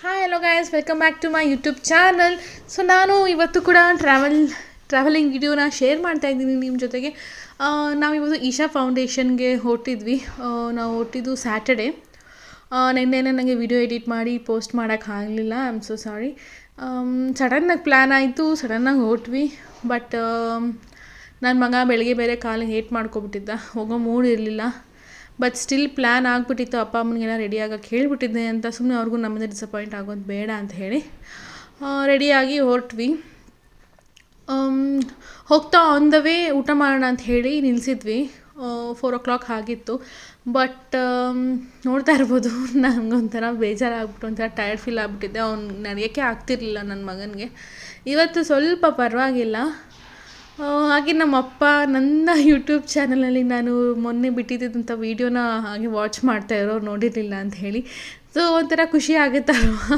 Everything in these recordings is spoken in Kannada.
Hi hello guys welcome back to my YouTube channel so ನಾನು ಇವತ್ತು ಕೂಡ ಟ್ರಾವೆಲ್ ಟ್ರಾವೆಲಿಂಗ್ ವಿಡಿಯೋನ ಶೇರ್ ಮಾಡ್ತಾ ಇದ್ದೀನಿ ನಿಮ್ಮ ಜೊತೆಗೆ. ನಾವು ಇವತ್ತು ಈಶಾ ಫೌಂಡೇಶನ್ಗೆ ಹೊರಟಿದ್ವಿ. ನಾವು ಹೊರಟಿದ್ದು ಸ್ಯಾಟರ್ಡೆ ನಿನ್ನೆ ನನಗೆ ವಿಡಿಯೋ ಎಡಿಟ್ ಮಾಡಿ ಪೋಸ್ಟ್ ಮಾಡೋಕ್ಕಾಗಲಿಲ್ಲ ಐ ಆಮ್ ಸೊ ಸಾರಿ ಸಡನ್ನಾಗಿ ಪ್ಲ್ಯಾನ್ ಆಯಿತು ಸಡನ್ನಾಗಿ ಹೊರಟ್ವಿ. ಬಟ್ ನನ್ನ ಮಗ ಬೆಳಗ್ಗೆ ಬೇರೆ ಕಾಲಿಗೆ ಏಟ್ ಮಾಡ್ಕೊಬಿಟ್ಟಿದ್ದ. ಹೋಗೋ ಮೂಡ್ ಇರಲಿಲ್ಲ. ಬಟ್ ಸ್ಟಿಲ್ ಪ್ಲ್ಯಾನ್ ಆಗಿಬಿಟ್ಟಿತ್ತು, ಅಪ್ಪ ಅಮ್ಮನಿಗೆಲ್ಲ ರೆಡಿ ಆಗೋಕ್ಕೆ ಹೇಳಿಬಿಟ್ಟಿದ್ದೆ ಅಂತ ಸುಮ್ಮನೆ ಅವ್ರಿಗೂ ನಮ್ಮದೇ ಡಿಸಪಾಯಿಂಟ್ ಆಗೋದು ಬೇಡ ಅಂತ ಹೇಳಿ ರೆಡಿಯಾಗಿ ಹೊರಟ್ವಿ. ಹೋಗ್ತಾ ಆನ್ ದ ವೇ ಊಟ ಮಾಡೋಣ ಅಂತ ಹೇಳಿ ನಿಲ್ಲಿಸಿದ್ವಿ ಫೋರ್ ಓ ಕ್ಲಾಕ್ ಆಗಿತ್ತು. ಬಟ್ ನೋಡ್ತಾ ಇರ್ಬೋದು, ನನಗೊಂಥರ ಬೇಜಾರಾಗ್ಬಿಟ್ಟು, ಒಂಥರ ಟಯರ್ಡ್ ಫೀಲ್ ಆಗಿಬಿಟ್ಟಿದ್ದೆ ಅವ್ನು ನಡೆಯೋಕ್ಕೆ ಆಗ್ತಿರ್ಲಿಲ್ಲ ನನ್ನ ಮಗನಿಗೆ. ಇವತ್ತು ಸ್ವಲ್ಪ ಪರವಾಗಿಲ್ಲ. ಹಾಗೆ ನಮ್ಮ ಅಪ್ಪ ನನ್ನ ಯೂಟ್ಯೂಬ್ ಚಾನಲಲ್ಲಿ ನಾನು ಮೊನ್ನೆ ಬಿಟ್ಟಿದ್ದಂಥ ವೀಡಿಯೋನ ಹಾಗೆ ವಾಚ್ ಮಾಡ್ತಾ ಇರೋರು ನೋಡಿರಲಿಲ್ಲ ಅಂತ ಹೇಳಿ. ಸೊ ಒಂಥರ ಖುಷಿ ಆಗುತ್ತಲ್ವಾ?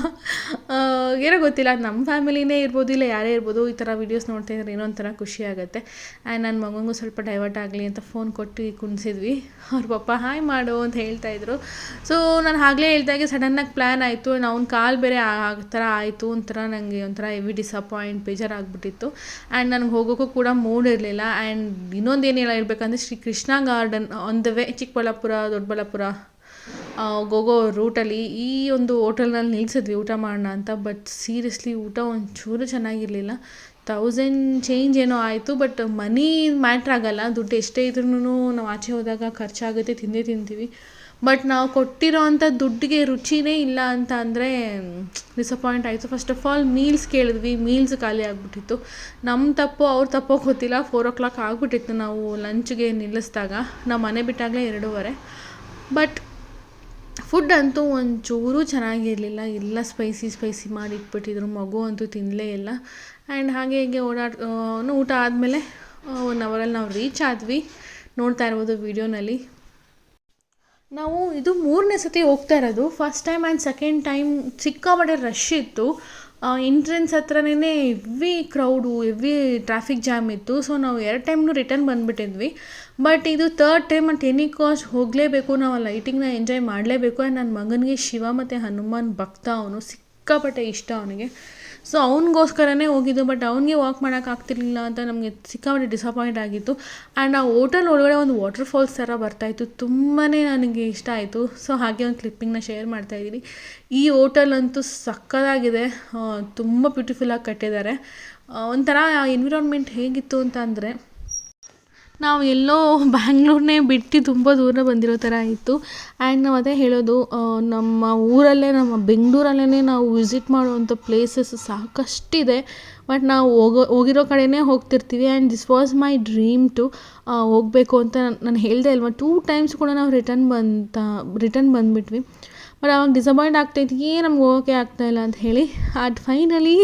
ಏನೋ ಗೊತ್ತಿಲ್ಲ ನಮ್ಮ ಫ್ಯಾಮಿಲಿನೇ ಇರ್ಬೋದು, ಇಲ್ಲ ಯಾರೇ ಇರ್ಬೋದು, ಈ ಥರ ವೀಡಿಯೋಸ್ ನೋಡ್ತಾ ಇದ್ರೆ ಏನೋ ಒಂಥರ ಖುಷಿ ಆಗುತ್ತೆ. ಆ್ಯಂಡ್ ನನ್ನ ಮಗನಿಗೂ ಸ್ವಲ್ಪ ಡೈವರ್ಟ್ ಆಗಲಿ ಅಂತ ಫೋನ್ ಕೊಟ್ಟು ಕುಣಿಸಿದ್ವಿ. ಅವ್ರ ಪಪ್ಪ, ಹಾಯ್ ಮಾಡು ಅಂತ ಹೇಳ್ತಾ ಇದ್ರು. ಸೊ ನಾನು ಆಗಲೇ ಹೇಳ್ದಾಗೆ ಸಡನ್ನಾಗಿ ಪ್ಲ್ಯಾನ್ ಆಯಿತು. ಅವ್ನ ಕಾಲು ಬೇರೆ ಆ ಥರ ಆಯಿತು ಒಂಥರ ನನಗೆ ಒಂಥರ ಹೆವಿ ಡಿಸಪಾಯಿಂಟ್ ಬೇಜಾರಾಗ್ಬಿಟ್ಟಿತ್ತು. ಆ್ಯಂಡ್ ನನಗೆ ಹೋಗೋಕ್ಕೂ ಕೂಡ ಮೂಡ್ ಇರಲಿಲ್ಲ. ಆ್ಯಂಡ್ ಇನ್ನೊಂದು ಏನು ಹೇಳ್ಬೇಕಂದ್ರೆ Shri Krishna garden on the way Chikkaballapur, Doddaballapur. ಹೋಗೋ ರೂಟಲ್ಲಿ ಈ ಒಂದು ಹೋಟೆಲ್ನಲ್ಲಿ ನಿಲ್ಲಿಸಿದ್ವಿ ಊಟ ಮಾಡೋಣ ಅಂತ ಬಟ್ ಸೀರಿಯಸ್ಲಿ ಊಟ ಒಂಚೂರು ಚೆನ್ನಾಗಿರಲಿಲ್ಲ. ತೌಸಂಡ್ ಚೇಂಜ್ ಏನೋ ಆಯಿತು ಬಟ್ ಮನಿ ಮ್ಯಾಟ್ರ್ ಆಗಲ್ಲ. ದುಡ್ಡು ಎಷ್ಟೇ ಇದ್ರೂ ನಾವು ಆಚೆ ಹೋದಾಗ ಖರ್ಚಾಗುತ್ತೆ, ತಿಂದೇ ತಿಂತೀವಿ. ಬಟ್ ನಾವು ಕೊಟ್ಟಿರೋ ಅಂಥ ದುಡ್ಡಿಗೆ ರುಚಿನೇ ಇಲ್ಲ ಅಂತ ಅಂದರೆ ಡಿಸಪಾಯಿಂಟ್ ಆಯಿತು. ಫಸ್ಟ್ ಆಫ್ ಆಲ್ ಮೀಲ್ಸ್ ಕೇಳಿದ್ವಿ. ಮೀಲ್ಸ್ ಖಾಲಿ ಆಗಿಬಿಟ್ಟಿತ್ತು. ನಮ್ಮ ತಪ್ಪು, ಅವ್ರ ತಪ್ಪೋ ಗೊತ್ತಿಲ್ಲ. ಫೋರ್ ಓ ಕ್ಲಾಕ್ ಆಗಿಬಿಟ್ಟಿತ್ತು ನಾವು ಲಂಚ್ಗೆ ನಿಲ್ಲಿಸಿದಾಗ. ನಮ್ಮ ಮನೆ ಬಿಟ್ಟಾಗಲೇ ಎರಡೂವರೆ. ಬಟ್ ಫುಡ್ ಅಂತೂ ಒಂಚೂರು ಚೆನ್ನಾಗಿರಲಿಲ್ಲ. ಎಲ್ಲ ಸ್ಪೈಸಿ ಸ್ಪೈಸಿ ಮಾಡಿ ಇಟ್ಬಿಟ್ಟಿದ್ರು ಮಗು ಅಂತೂ ತಿನ್ನಲೇ ಇಲ್ಲ. ಆ್ಯಂಡ್ ಹಾಗೆ ಹೀಗೆ ಓಡಾಡ್ ಊಟ ಆದಮೇಲೆ ಒನ್ ಅವರಲ್ಲಿ ನಾವು ರೀಚ್ ಆದ್ವಿ. ನೋಡ್ತಾ ಇರ್ಬೋದು ವೀಡಿಯೋನಲ್ಲಿ. ನಾವು ಇದು ಮೂರನೇ ಸತಿ ಹೋಗ್ತಾ ಇರೋದು. First time and second time ಸಿಕ್ಕಾಪಟ್ಟೆ ರಶ್ ಇತ್ತು. ಎಂಟ್ರೆನ್ಸ್ ಹತ್ರನೇ heavy crowd heavy traffic jam ಇತ್ತು. ಸೊ ನಾವು ಎರಡು ಟೈಮ್ನು ರಿಟರ್ನ್ ಬಂದುಬಿಟ್ಟಿದ್ವಿ. ಬಟ್ ಇದು third time at any cost ಹೋಗಲೇಬೇಕು, ನಾವು ಆ ಲೈಟಿಂಗ್ನ ಎಂಜಾಯ್ ಮಾಡಲೇಬೇಕು. ಆ್ಯಂಡ್ ನನ್ನ ಮಗನಿಗೆ ಶಿವ ಮತ್ತು ಹನುಮಾನ್ ಭಕ್ತ, ಅವನು ಸಿಕ್ಕಾಪಟ್ಟೆ ಇಷ್ಟ ಅವನಿಗೆ. ಸೊ ಅವನಿಗೋಸ್ಕರನೇ ಹೋಗಿದ್ದು ಬಟ್ ಅವನಿಗೆ ವಾಕ್ ಮಾಡೋಕ್ಕಾಗ್ತಿರ್ಲಿಲ್ಲ ಅಂತ ನಮಗೆ ಸಿಕ್ಕಾಪಟ್ಟೆ ಡಿಸಪಾಯಿಂಟ್ ಆಗಿತ್ತು. ಆ್ಯಂಡ್ ಆ ಹೋಟೆಲ್ ಒಳಗಡೆ ಒಂದು ವಾಟರ್ ಫಾಲ್ಸ್ ಥರ ಬರ್ತಾಯಿತ್ತು ತುಂಬಾ ನನಗೆ ಇಷ್ಟ ಆಯಿತು. ಸೊ ಹಾಗೆ ಒಂದು ಕ್ಲಿಪ್ಪಿಂಗ್ನ ಶೇರ್ ಮಾಡ್ತಾಯಿದ್ದೀನಿ ಈ ಹೋಟೆಲ್ ಅಂತೂ ಸಕ್ಕತ್ತಾಗಿದೆ ತುಂಬ ಬ್ಯೂಟಿಫುಲ್ಲಾಗಿ ಕಟ್ಟಿದ್ದಾರೆ. ಒಂಥರ ಎನ್ವಿರಾನ್ಮೆಂಟ್ ಹೇಗಿತ್ತು ಅಂತ ಅಂದರೆ ನಾವು ಎಲ್ಲೋ ಬ್ಯಾಂಗ್ಳೂರನ್ನೇ ಬಿಟ್ಟು ತುಂಬ ದೂರ ಬಂದಿರೋ ಥರ ಇತ್ತು ಆ್ಯಂಡ್ ನಾವು ಅದೇ ಹೇಳೋದು ನಮ್ಮ ಊರಲ್ಲೇ, ನಮ್ಮ ಬೆಂಗಳೂರಲ್ಲೇ ನಾವು ವಿಸಿಟ್ ಮಾಡುವಂಥ ಪ್ಲೇಸಸ್ ಸಾಕಷ್ಟಿದೆ. ಬಟ್ ನಾವು ಹೋಗೋ, ಹೋಗಿರೋ ಕಡೆನೇ ಹೋಗ್ತಿರ್ತೀವಿ and this was my dream to ಹೋಗಬೇಕು ಅಂತ ನಾನು ಹೇಳಿದೆ ಅಲ್ವಾ? ಟೂ ಟೈಮ್ಸ್ ಕೂಡ ನಾವು ರಿಟರ್ನ್ ಬಂತ ರಿಟರ್ನ್ ಬಂದುಬಿಟ್ವಿ. ಬಟ್ ಅವಾಗ ಡಿಸಪಾಯಿಂಟ್ ಆಗ್ತಾಯಿತ್ತು ಏನು ನಮ್ಗೆ ಆಗ್ತಾ ಆಗ್ತಾಯಿಲ್ಲ ಅಂತ ಹೇಳಿ. ಆಟ್ ಫೈನಲಿ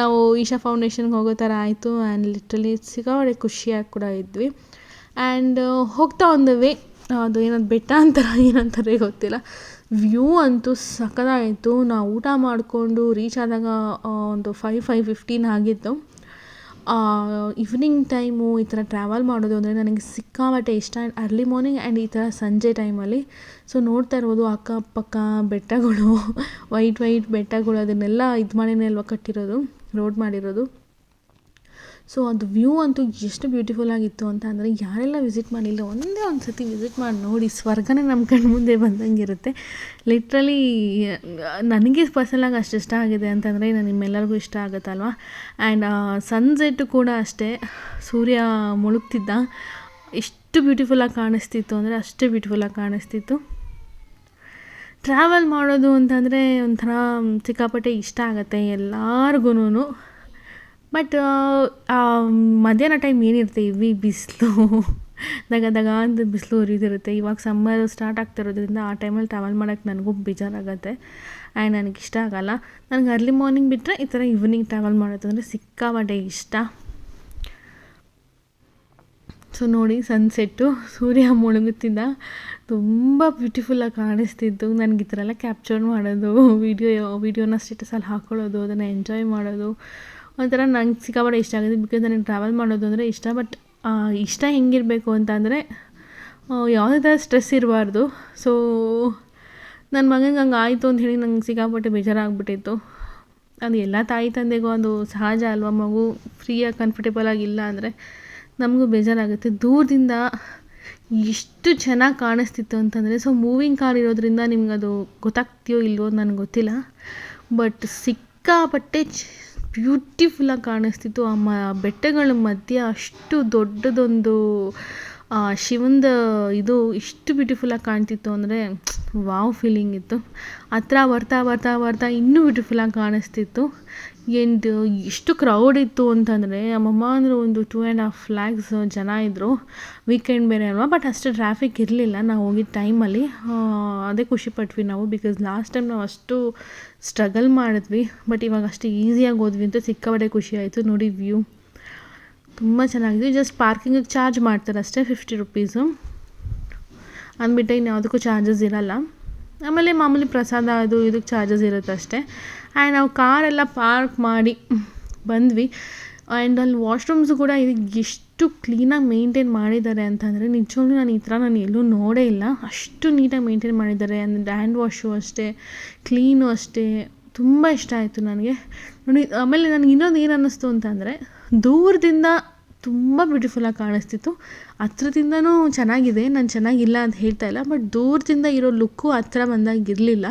ನಾವು ಈಶಾ ಫೌಂಡೇಶನ್ಗೆ ಹೋಗೋ ಥರ ಆಯಿತು ಆ್ಯಂಡ್ ಲಿಟ್ರಲಿ ಸಿಗೋಡೆ ಖುಷಿಯಾಗಿ ಕೂಡ ಇದ್ವಿ. ಆ್ಯಂಡ್ ಹೋಗ್ತಾ ಒಂದು ವೇ ಅದು ಏನದು ಬೆಟ್ಟ ಅಂತಾರ, ಏನಂತಾರೆ ಗೊತ್ತಿಲ್ಲ. ವ್ಯೂ ಅಂತೂ ಸಖತ್ತಾಗಿತ್ತು ನಾವು ಊಟ ಮಾಡಿಕೊಂಡು ರೀಚ್ ಆದಾಗ ಒಂದು ಫೈವ್ ಫೈವ್ ಫಿಫ್ಟೀನ್ ಆಗಿತ್ತು. ಈವ್ನಿಂಗ್ ಟೈಮು ಈ ಥರ ಟ್ರಾವೆಲ್ ಮಾಡೋದು ಅಂದರೆ ನನಗೆ ಸಿಕ್ಕಾಪಟ್ಟೆ ಇಷ್ಟ. ಆ್ಯಂಡ್ ಅರ್ಲಿ ಮಾರ್ನಿಂಗ್ ಆ್ಯಂಡ್ ಈ ಥರ ಸಂಜೆ ಟೈಮಲ್ಲಿ ಸೊ ನೋಡ್ತಾ ಇರ್ಬೋದು ಅಕ್ಕಪಕ್ಕ ಬೆಟ್ಟಗಳು ವೈಟ್ ವೈಟ್ ಬೆಟ್ಟಗಳು, ಅದನ್ನೆಲ್ಲ ಇದು ಮಾಡಿನೇ ಅಲ್ವಾ ಕಟ್ಟಿರೋದು ರೋಡ್ ಮಾಡಿರೋದು. ಸೊ ಅದು ವ್ಯೂ ಅಂತೂ ಎಷ್ಟು ಬ್ಯೂಟಿಫುಲ್ ಆಗಿತ್ತು ಅಂತ ಅಂದರೆ ಯಾರೆಲ್ಲ ವಿಸಿಟ್ ಮಾಡಿಲ್ಲ, ಒಂದೇ ಒಂದು ಸತಿ ವಿಸಿಟ್ ಮಾಡಿ ನೋಡಿ ಸ್ವರ್ಗನೇ ನಮ್ಮ ಕಣ್ಣು ಮುಂದೆ ಬಂದಂಗೆ ಇರುತ್ತೆ. ಲಿಟ್ರಲಿ ನನಗೆ ಪರ್ಸನಲಾಗಿ ಅಷ್ಟು ಇಷ್ಟ ಆಗಿದೆ ಅಂತಂದರೆ ನಾನು ನಿಮ್ಮೆಲ್ಲರಿಗೂ ಇಷ್ಟ ಆಗುತ್ತಲ್ವ ಆ್ಯಂಡ್ ಸನ್ಸೆಟ್ಟು ಕೂಡ ಅಷ್ಟೇ, ಸೂರ್ಯ ಮುಳುಗ್ತಿದ್ದ. ಎಷ್ಟು ಬ್ಯೂಟಿಫುಲ್ಲಾಗಿ ಕಾಣಿಸ್ತಿತ್ತು ಅಂದರೆ ಅಷ್ಟೇ ಬ್ಯೂಟಿಫುಲ್ಲಾಗಿ ಕಾಣಿಸ್ತಿತ್ತು. ಟ್ರಾವೆಲ್ ಮಾಡೋದು ಅಂತಂದರೆ ಒಂಥರ ಸಿಕ್ಕಾಪಟ್ಟೆ ಇಷ್ಟ ಆಗುತ್ತೆ ಎಲ್ಲರಿಗೂ ಬಟ್ ಮಧ್ಯಾಹ್ನ ಟೈಮ್ ಏನಿರುತ್ತೆ ಇವಿ ಬಿಸಿಲು? ದಗ ದಗ ಅಂತ ಬಿಸಿಲು ಉರಿದಿರುತ್ತೆ. ಇವಾಗ ಸಮ್ಮರ್ ಸ್ಟಾರ್ಟ್ ಆಗ್ತಿರೋದ್ರಿಂದ ಆ ಟೈಮಲ್ಲಿ ಟ್ರಾವೆಲ್ ಮಾಡೋಕ್ಕೆ ನನಗೂ ಬೇಜಾರಾಗುತ್ತೆ. ಆ್ಯಂಡ್ ನನಗೆ ಇಷ್ಟ ಆಗಲ್ಲ. ನನಗೆ ಅರ್ಲಿ ಮಾರ್ನಿಂಗ್ ಬಿಟ್ಟರೆ ಈ ಥರ ಈವ್ನಿಂಗ್ ಟ್ರಾವೆಲ್ ಮಾಡೋದು ಅಂದರೆ ಸಿಕ್ಕಾಪಟ್ಟೆ ಇಷ್ಟ. ಸೊ ನೋಡಿ ಸನ್ಸೆಟ್ಟು ಸೂರ್ಯ ಮುಳುಗುತ್ತಿದ್ದ. ತುಂಬ ಬ್ಯೂಟಿಫುಲ್ಲಾಗಿ ಕಾಣಿಸ್ತಿತ್ತು. ನನಗೆ ಈ ಥರ ಎಲ್ಲ ಕ್ಯಾಪ್ಚರ್ ಮಾಡೋದು ವೀಡಿಯೋ ವೀಡಿಯೋನ ಸ್ಟೇಟಸಲ್ಲಿ ಹಾಕ್ಕೊಳ್ಳೋದು ಅದನ್ನು ಎಂಜಾಯ್ ಮಾಡೋದು. ಒಂಥರ ನಂಗೆ ಸಿಕ್ಕಾಪಟ್ಟೆ ಇಷ್ಟ ಆಗುತ್ತೆ ಬಿಕಾಸ್ ನನಗೆ ಟ್ರಾವೆಲ್ ಮಾಡೋದು ಅಂದರೆ ಇಷ್ಟ ಬಟ್ ಇಷ್ಟ ಹೆಂಗಿರಬೇಕು ಅಂತ ಅಂದರೆ ಯಾವುದೇ ಥರ ಸ್ಟ್ರೆಸ್ ಇರಬಾರ್ದು. ಸೊ ನನ್ನ ಮಗನಿಗೆ ಹಂಗೆ ಆಯಿತು ಅಂತ ಹೇಳಿ ನಂಗೆ ಸಿಕ್ಕಾಪಟ್ಟೆ ಬೇಜಾರಾಗ್ಬಿಟ್ಟಿತ್ತು. ಅದು ಎಲ್ಲ ತಾಯಿ ತಂದೆಗೂ ಅದು ಸಹಜ ಅಲ್ವಾ? ಮಗು ಫ್ರೀಯಾಗಿ ಕಂಫರ್ಟೇಬಲ್ ಆಗಿಲ್ಲ ಅಂದರೆ ನಮಗೂ ಬೇಜಾರಾಗುತ್ತೆ. ದೂರದಿಂದ ಎಷ್ಟು ಚೆನ್ನಾಗಿ ಕಾಣಿಸ್ತಿತ್ತು ಅಂತಂದರೆ ಸೊ ಮೂವಿಂಗ್ ಕಾರ್ ಇರೋದ್ರಿಂದ ನಿಮ್ಗೆ ಅದು ಗೊತ್ತಾಗ್ತೀಯೋ ಇಲ್ವೋ ನನಗೆ ಗೊತ್ತಿಲ್ಲ. ಬಟ್ ಸಿಕ್ಕಾಪಟ್ಟೆ ಬ್ಯೂಟಿಫುಲ್ಲಾಗಿ ಕಾಣಿಸ್ತಿತ್ತು. ಆ ಮ ಬೆಟ್ಟಗಳ ಮಧ್ಯೆ ಅಷ್ಟು ದೊಡ್ಡದೊಂದು, ಆ, ಶಿವಂದ ಇದು ಇಷ್ಟು ಬ್ಯೂಟಿಫುಲ್ಲಾಗಿ ಕಾಣ್ತಿತ್ತು ಅಂದರೆ ವಾವ್ ಫೀಲಿಂಗ್ ಇತ್ತು. ಹತ್ರ ಬರ್ತಾ ಬರ್ತಾ ಬರ್ತಾ ಇನ್ನೂ ಬ್ಯೂಟಿಫುಲ್ಲಾಗಿ ಕಾಣಿಸ್ತಿತ್ತು. ಎಂಡ್ ಎಷ್ಟು ಕ್ರೌಡ್ ಇತ್ತು ಅಂತಂದರೆ ನಮ್ಮಮ್ಮ ಅಂದರೆ ಒಂದು ಟೂ ಆ್ಯಂಡ್ ಹಾಫ್ ಲ್ಯಾಕ್ಸ್ ಜನ ಇದ್ದರು ವೀಕೆಂಡ್ ಬೇರೆ ಅಲ್ವಾ? ಬಟ್ ಅಷ್ಟು ಟ್ರಾಫಿಕ್ ಇರಲಿಲ್ಲ. ನಾವು ಹೋಗಿದ್ದ ಟೈಮಲ್ಲಿ ಅದೇ ಖುಷಿಪಟ್ವಿ ನಾವು ಬಿಕಾಸ್ ಲಾಸ್ಟ್ ಟೈಮ್ ನಾವು ಅಷ್ಟು ಸ್ಟ್ರಗಲ್ ಮಾಡಿದ್ವಿ. ಬಟ್ ಇವಾಗ ಅಷ್ಟು ಈಸಿಯಾಗಿ ಹೋದ್ವಿ ಅಂತ ಸಿಕ್ಕಾಪಟ್ಟೆ ಖುಷಿ ಆಯಿತು. ನೋಡಿ ವ್ಯೂ ತುಂಬ ಚೆನ್ನಾಗಿದೆ. ಜಸ್ಟ್ ಪಾರ್ಕಿಂಗಿಗೆ ಚಾರ್ಜ್ ಮಾಡ್ತಾರೆ ಅಷ್ಟೇ ಫಿಫ್ಟಿ ರುಪೀಸು ಅಂದ್ಬಿಟ್ಟು ಇನ್ನು ಯಾವುದಕ್ಕೂ ಚಾರ್ಜಸ್ ಇರಲ್ಲ. ಆಮೇಲೆ ಮಾಮೂಲಿ ಪ್ರಸಾದ ಅದು, ಇದಕ್ಕೆ ಚಾರ್ಜಸ್ ಇರುತ್ತೆ ಅಷ್ಟೇ. ಆ್ಯಂಡ್ ನಾವು ಕಾರೆಲ್ಲ ಪಾರ್ಕ್ ಮಾಡಿ ಬಂದ್ವಿ. ಆ್ಯಂಡ್ ಅಲ್ಲಿ ವಾಶ್ರೂಮ್ಸ್ ಕೂಡ ಇದಕ್ಕೆ ಎಷ್ಟು ಕ್ಲೀನಾಗಿ ಮೇಂಟೈನ್ ಮಾಡಿದ್ದಾರೆ ಅಂತಂದರೆ ನಿಜವಾಗ್ಲೂ ನಾನು ಈ ಥರ ನಾನು ಎಲ್ಲೂ ನೋಡೇ ಇಲ್ಲ. ಅಷ್ಟು ನೀಟಾಗಿ ಮೇಂಟೈನ್ ಮಾಡಿದ್ದಾರೆ. ಅಂದರೆ ಹ್ಯಾಂಡ್ ವಾಶು ಅಷ್ಟೇ, ಕ್ಲೀನು ಅಷ್ಟೇ, ತುಂಬ ಇಷ್ಟ ಆಯಿತು ನನಗೆ. ನೋಡಿ, ಆಮೇಲೆ ನನಗೆ ಇನ್ನೊಂದು ಏನು ಅನ್ನಿಸ್ತು ಅಂತಂದರೆ ದೂರದಿಂದ ತುಂಬ ಬ್ಯೂಟಿಫುಲ್ಲಾಗಿ ಕಾಣಿಸ್ತಿತ್ತು. ಹತ್ರದಿಂದನೂ ಚೆನ್ನಾಗಿದೆ, ನಾನು ಚೆನ್ನಾಗಿಲ್ಲ ಅಂತ ಹೇಳ್ತಾ ಇಲ್ಲ. ಬಟ್ ದೂರದಿಂದ ಇರೋ ಲುಕ್ಕು ಹತ್ರ ಬಂದಾಗ ಇರಲಿಲ್ಲ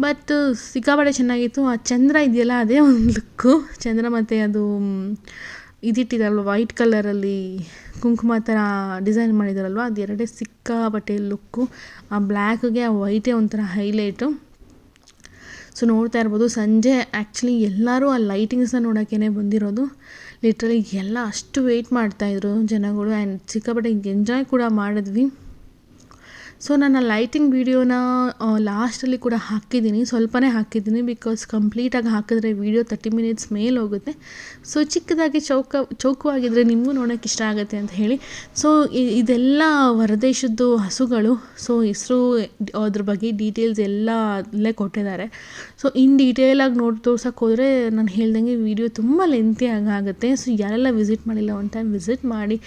ಬಟ್ ಸಿಕ್ಕಾಪಟ್ಟೆ ಚೆನ್ನಾಗಿತ್ತು. ಆ ಚಂದ್ರ ಇದೆಯಲ್ಲ, ಅದೇ ಒಂದು ಲುಕ್ಕು ಚಂದ್ರ ಮತ್ತು ಅದು ಇದಿಟ್ಟಿದ್ದಾರಲ್ವ ವೈಟ್ ಕಲರಲ್ಲಿ ಕುಂಕುಮ ಥರ ಡಿಸೈನ್ ಮಾಡಿದಾರಲ್ವ, ಅದು ಎರಡೇ ಸಿಕ್ಕಾಪಟ್ಟೆ ಲುಕ್ಕು ಆ ಬ್ಲ್ಯಾಕ್ಗೆ ಆ ವೈಟೇ ಒಂಥರ ಹೈಲೈಟು ಸೊ ನೋಡ್ತಾ ಇರ್ಬೋದು. ಸಂಜೆ ಆ್ಯಕ್ಚುಲಿ ಎಲ್ಲರೂ ಆ ಲೈಟಿಂಗ್ಸನ್ನ ನೋಡೋಕ್ಕೇ ಬಂದಿರೋದು. ಲಿಟ್ರಲಿ ಎಲ್ಲ ಅಷ್ಟು ವೆಯ್ಟ್ ಮಾಡ್ತಾಯಿದ್ರು ಜನಗಳು. ಆ್ಯಂಡ್ ಸಿಕ್ಕಾಪಟ್ಟೆ ಎಂಜಾಯ್ ಕೂಡ ಮಾಡಿದ್ವಿ. ಸೊ ನನ್ನ ಲೈಟಿಂಗ್ ವೀಡಿಯೋನ ಲಾಸ್ಟಲ್ಲಿ ಕೂಡ ಹಾಕಿದ್ದೀನಿ. ಸ್ವಲ್ಪನೇ ಹಾಕಿದ್ದೀನಿ ಬಿಕಾಸ್ ಕಂಪ್ಲೀಟಾಗಿ ಹಾಕಿದ್ರೆ ವೀಡಿಯೋ ತರ್ಟಿ ಮಿನಿಟ್ಸ್ ಮೇಲೆ ಹೋಗುತ್ತೆ. ಸೊ ಚಿಕ್ಕದಾಗಿ ಚೌಕ ಚೌಕವಾಗಿದ್ದರೆ ನಿಮಗೂ ನೋಡೋಕ್ಕೆ ಇಷ್ಟ ಆಗುತ್ತೆ ಅಂತ ಹೇಳಿ. ಸೊ ಇದೆಲ್ಲ ಹೊರದೇಶದ್ದು ಹಸುಗಳು. ಸೊ ಹೆಸರು, ಅದ್ರ ಬಗ್ಗೆ ಡೀಟೇಲ್ಸ್ ಎಲ್ಲ ಅಲ್ಲೇ ಕೊಟ್ಟಿದ್ದಾರೆ. ಸೊ ಇನ್ ಡೀಟೇಲಾಗಿ ನೋಡಿ, ತೋರ್ಸೋಕೆ ಹೋದರೆ ನಾನು ಹೇಳ್ದಂಗೆ ವೀಡಿಯೋ ತುಂಬ ಲೆಂತಿ ಆಗುತ್ತೆ. ಸೊ ಯಾರೆಲ್ಲ ವಿಸಿಟ್ ಮಾಡಿಲ್ಲ ಒನ್ ಟೈಮ್ ವಿಸಿಟ್ ಮಾಡಿ.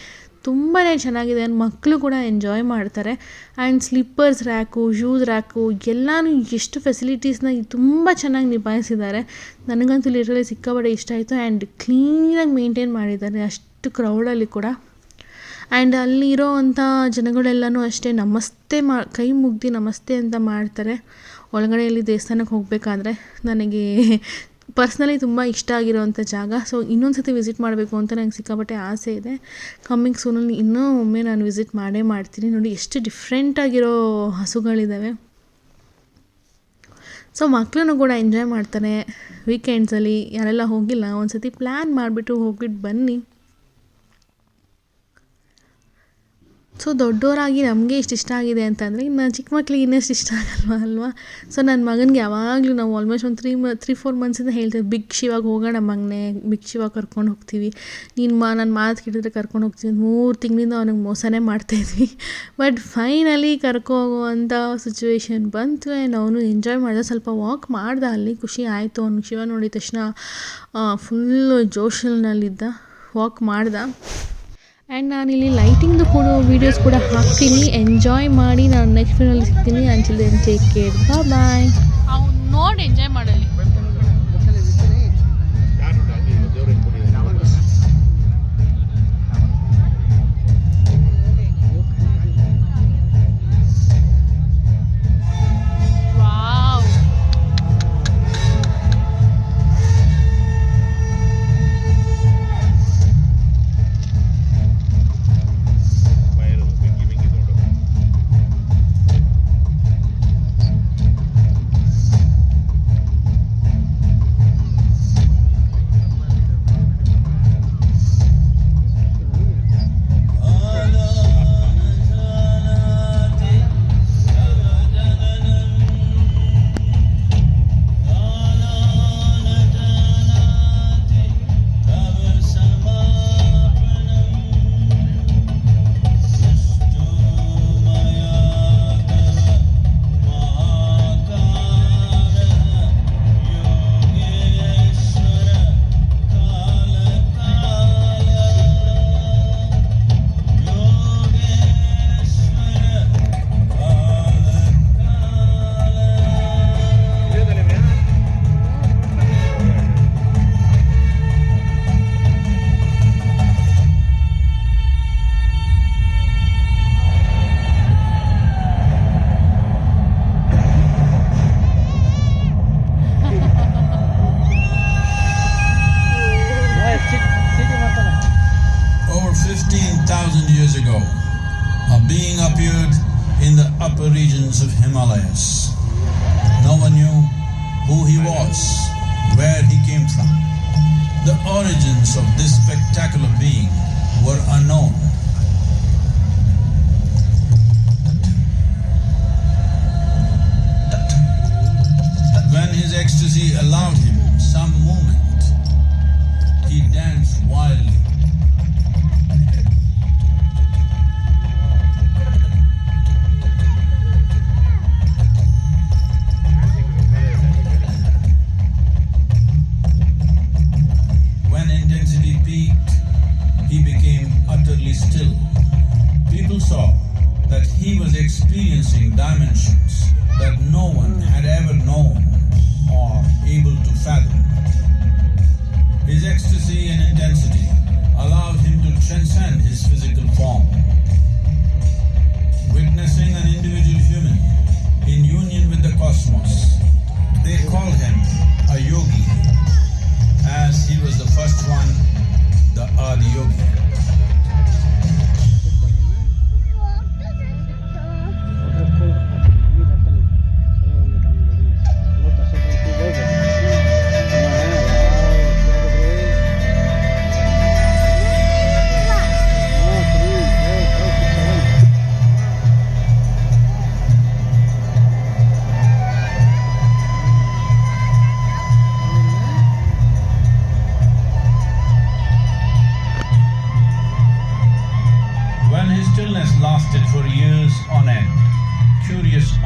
ತುಂಬಾ ಚೆನ್ನಾಗಿದೆ. ಮಕ್ಕಳು ಕೂಡ ಎಂಜಾಯ್ ಮಾಡ್ತಾರೆ. And slippers rack shoes rack ಎಲ್ಲನೂ ಎಷ್ಟು ಫೆಸಿಲಿಟೀಸ್ನ ತುಂಬ ಚೆನ್ನಾಗಿ ನಿಭಾಯಿಸಿದ್ದಾರೆ. ನನಗಂತೂ ಲಿಟ್ರಲಿ ಸಿಕ್ಕಾಪಟ್ಟೆ ಇಷ್ಟ ಆಯಿತು. ಆ್ಯಂಡ್ ಕ್ಲೀನಾಗಿ ಮೇಂಟೈನ್ ಮಾಡಿದ್ದಾರೆ ಅಷ್ಟು ಕ್ರೌಡಲ್ಲಿ ಕೂಡ. ಆ್ಯಂಡ್ ಅಲ್ಲಿರೋ ಅಂಥ ಜನಗಳೆಲ್ಲನೂ ಅಷ್ಟೇ ನಮಸ್ತೆ ಮಾ, ಕೈ ಮುಗ್ದು ನಮಸ್ತೆ ಅಂತ ಮಾಡ್ತಾರೆ. ಒಳಗಡೆಯಲ್ಲಿ ದೇವಸ್ಥಾನಕ್ಕೆ ಹೋಗಬೇಕಾದ್ರೆ ನನಗೆ ಪರ್ಸ್ನಲಿ ತುಂಬ ಇಷ್ಟ ಆಗಿರೋವಂಥ ಜಾಗ. ಸೊ ಇನ್ನೊಂದು ಸತಿ ವಿಸಿಟ್ ಮಾಡಬೇಕು ಅಂತ ನಂಗೆ ಸಿಕ್ಕಾಪಟ್ಟೆ ಆಸೆ ಇದೆ. ಕಮ್ಮಿಂಗ್ ಸೂನಲ್ಲಿ ಇನ್ನೂ ಒಮ್ಮೆ ನಾನು ವಿಸಿಟ್ ಮಾಡೇ ಮಾಡ್ತೀನಿ. ನೋಡಿ, ಎಷ್ಟು ಡಿಫ್ರೆಂಟಾಗಿರೋ ಹಸುಗಳಿದ್ದಾವೆ ಸೊ ಮಕ್ಕಳನ್ನು ಕೂಡ ಎಂಜಾಯ್ ಮಾಡ್ತಾರೆ ವೀಕೆಂಡ್ಸಲ್ಲಿ ಯಾರೆಲ್ಲ ಹೋಗಿಲ್ಲ ಒಂದು ಸತಿ ಪ್ಲ್ಯಾನ್ ಮಾಡಿಬಿಟ್ಟು ಹೋಗ್ಬಿಟ್ಟು ಬನ್ನಿ. ಸೊ ದೊಡ್ಡೋರಾಗಿ ನಮಗೆ ಇಷ್ಟು ಇಷ್ಟ ಆಗಿದೆ ಅಂತಂದರೆ ಇನ್ನು ಚಿಕ್ಕ ಮಕ್ಕಳಿಗೆ ಇನ್ನಷ್ಟು ಇಷ್ಟ ಆಗಲ್ವ ಅಲ್ವಾ? ಸೊ ನನ್ನ ಮಗನಿಗೆ ಯಾವಾಗಲೂ ನಾವು ಆಲ್ಮೋಸ್ಟ್ ಒಂದು ತ್ರೀ ಮ ತ್ರೀ ಫೋರ್ ಮಂತ್ಸಿಂದ ಹೇಳ್ತೀವಿ ಬಿಗ್ ಶಿವಾಗ ಹೋಗೋಣ ಮಗನೇ, ಬಿಗ್ ಶಿವಾಗ ಕರ್ಕೊಂಡು ಹೋಗ್ತೀವಿ. ನೀನು ಮಾ ನನ್ನ ಮಾತು ಕೇಳಿದ್ರೆ ಕರ್ಕೊಂಡು ಹೋಗ್ತೀವಿ. ಮೂರು ತಿಂಗಳಿಂದ ಅವನಿಗೆ ಮೋಸನೇ ಮಾಡ್ತಾಯಿದ್ವಿ ಬಟ್ ಫೈನಲಿ ಕರ್ಕೊ ಹೋಗುವಂಥ ಸಿಚುವೇಶನ್ ಬಂತು ಆ್ಯಂಡ್ ಅವನು ಎಂಜಾಯ್ ಮಾಡಿದ, ಸ್ವಲ್ಪ ವಾಕ್ ಮಾಡ್ದೆ, ಅಲ್ಲಿ ಖುಷಿ ಆಯಿತು. ಅವ್ನು ಶಿವ ನೋಡಿದ ತಕ್ಷಣ ಫುಲ್ಲು ಜೋಶಲ್ನಲ್ಲಿದ್ದ ವಾಕ್ ಮಾಡ್ದೆ. ಆ್ಯಂಡ್ ನಾನಿಲ್ಲಿ ಲೈಟಿಂಗ್ದು ಕೂಡ ವೀಡಿಯೋಸ್ ಕೂಡ ಹಾಕ್ತೀನಿ. ಎಂಜಾಯ್ ಮಾಡಿ ನಾನು ನೆಕ್ಸ್ಟ್ ಸಿಗ್ತೀನಿ. Until then take care bye ಅವ್ನು ನೋಡಿ ಎಂಜಾಯ್ ಮಾಡಲಿ. saw that he was experiencing dimensions.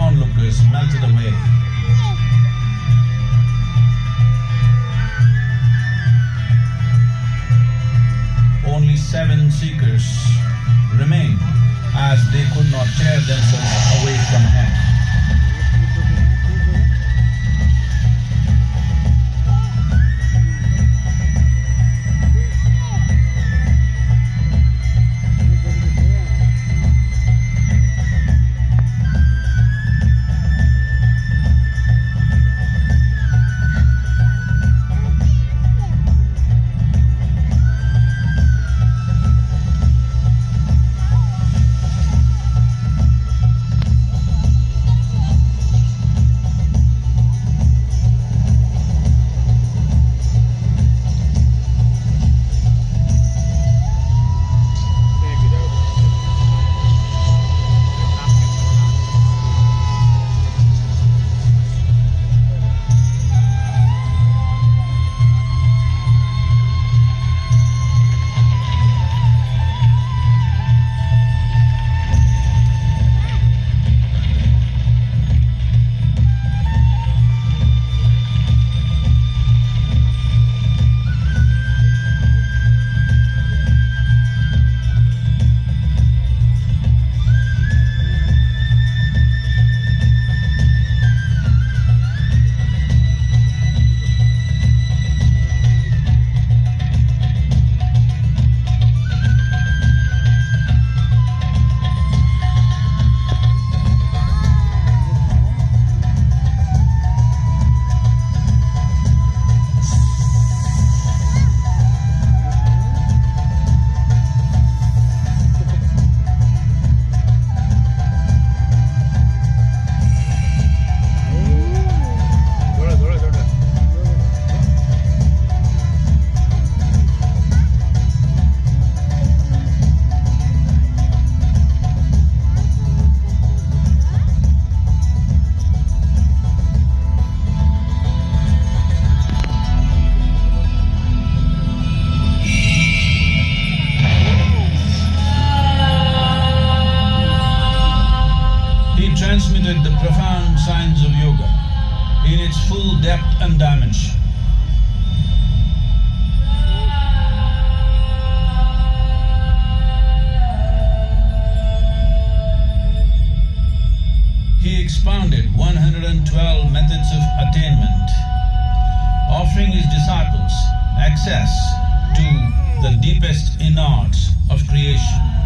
onlookers melted away. Only seven seekers remained as they could not tear themselves away from him. nod of creation.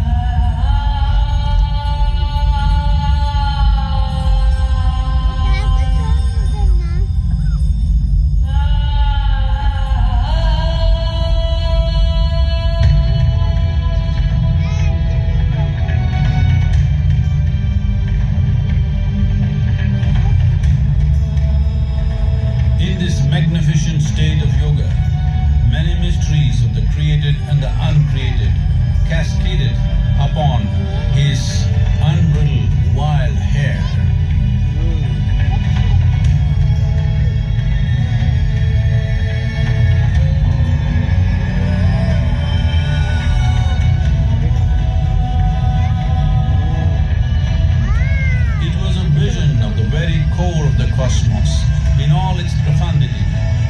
Cosmos in all its profundity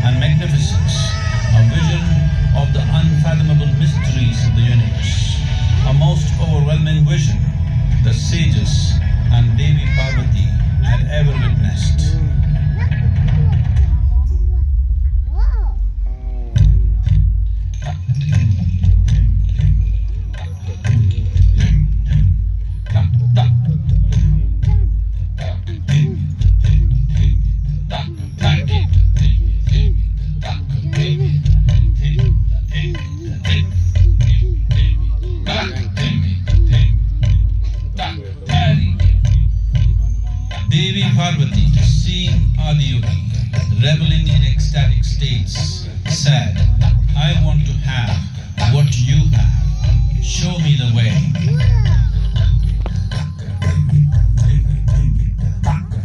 and magnificence, a vision of the unfathomable mysteries of the universe, a most overwhelming vision the sages and Devi Parvati had ever witnessed.